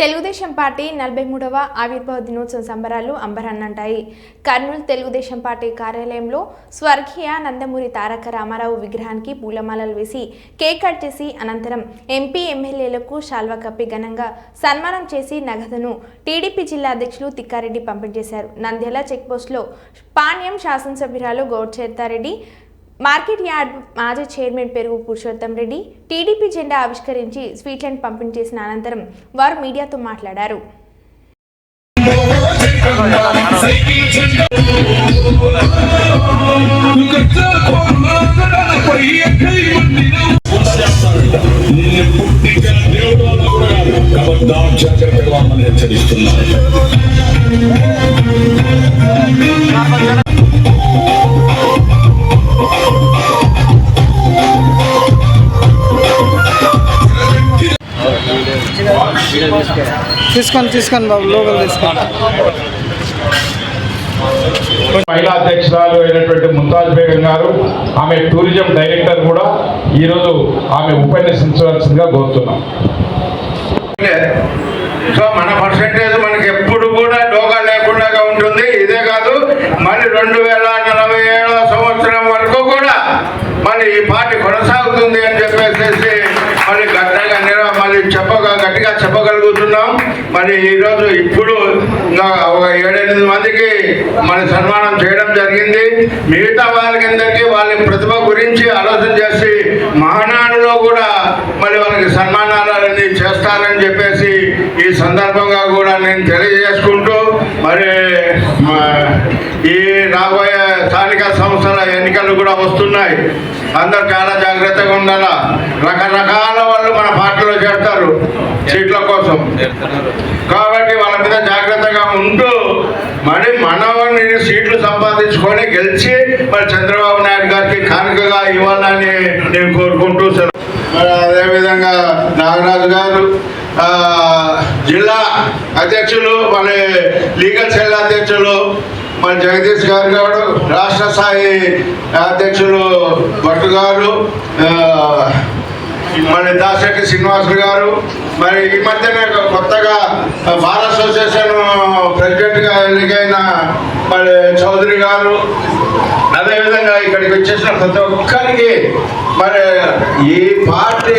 Telugu Desam party నలభై మూడవ ఆవిర్భావ దినోత్సవ సంబరాలు అంబరన్నంటాయి. కర్నూలు తెలుగుదేశం పార్టీ కార్యాలయంలో స్వర్గీయ నందమూరి తారక రామారావు విగ్రహానికి పూలమాలలు వేసి కేక్ కట్ చేసి అనంతరం ఎంపీ ఎమ్మెల్యేలకు శాల్వా కప్పి ఘనంగా సన్మానం చేసి నగదును టీడీపీ జిల్లా అధ్యక్షులు తిక్కారెడ్డి పంపిణీ చేశారు. నంద్యాల చెక్పోస్టులో పాణ్యం శాసనసభ్యురాలు గౌడ్చేతారెడ్డి మార్కెట్ యార్డ్ మాజీ చైర్మన్ పెరుగు పురుషోత్తం రెడ్డి టీడీపీ జెండా ఆవిష్కరించి స్వీట్లను పంపిణీ చేసిన అనంతరం వారు మీడియాతో మాట్లాడారు. నిన్ను తీసుకొని తీసుకొని బాబు లోపల తీసుకొని. మహిళా అధ్యక్షురాలు అయినటువంటి ముంతాజ్ బేగం గారు ఆమె టూరిజం డైరెక్టర్ కూడా ఈరోజు ఆమె ఉపన్యసించవలసిందిగా కోరుతున్నాం. సో మన పర్సంటేజ్ మనకి ఎప్పుడు కూడా డోగా లేకుండా ఉంటుంది. ఇదే కాదు మళ్ళీ రెండు వేల నలభై ఏడవ సంవత్సరం వరకు కూడా మరి ఈ పార్టీ కొనసాగుతుంది అని చెప్పేసి మరి గట్టిగా నిర మరి చెప్పగా గట్టిగా చెప్పగలుగుతున్నాం. మరి ఈరోజు ఇప్పుడు ఒక ఏడెనిమిది మందికి మరి సన్మానం చేయడం జరిగింది. మిగతా వాళ్ళకందరికీ వాళ్ళ ప్రతిభ గురించి ఆలోచన చేసి మహానాడులో కూడా మరి వాళ్ళకి సన్మానాలని చేస్తారని చెప్పేసి ఈ సందర్భంగా కూడా నేను తెలియజేసుకుంటూ మరి ఈ రాబోయే స్థానిక సంస్థల ఎన్నికలు కూడా వస్తున్నాయి. అందరు చాలా జాగ్రత్తగా ఉండాలా? రకరకాల వాళ్ళు మన పార్టీలో చేస్తారు సీట్ల కోసం కాబట్టి వాళ్ళ మీద జాగ్రత్తగా ఉంటూ మరి మనవని సీట్లు సంపాదించుకొని గెలిచి మరి చంద్రబాబు నాయుడు గారికి కానుకగా ఇవ్వాలని నేను కోరుకుంటూ. మరి అదేవిధంగా నాగరాజు గారు జిల్లా అధ్యక్షులు మరి లీగల్ సెల్ అధ్యక్షులు మరి జగదీష్ గారు గారు రాష్ట్ర స్థాయి అధ్యక్షులు భట్టు గారు మరి దాసరెడ్డి శ్రీనివాసులు గారు మరి ఈ మధ్యనే కొత్తగా బార్ అసోసియేషన్ ప్రెసిడెంట్గా ఎన్నికైన మరి చౌదరి గారు అదేవిధంగా ఇక్కడికి వచ్చేసిన ప్రతి ఒక్కరికి మరి ఈ పార్టీ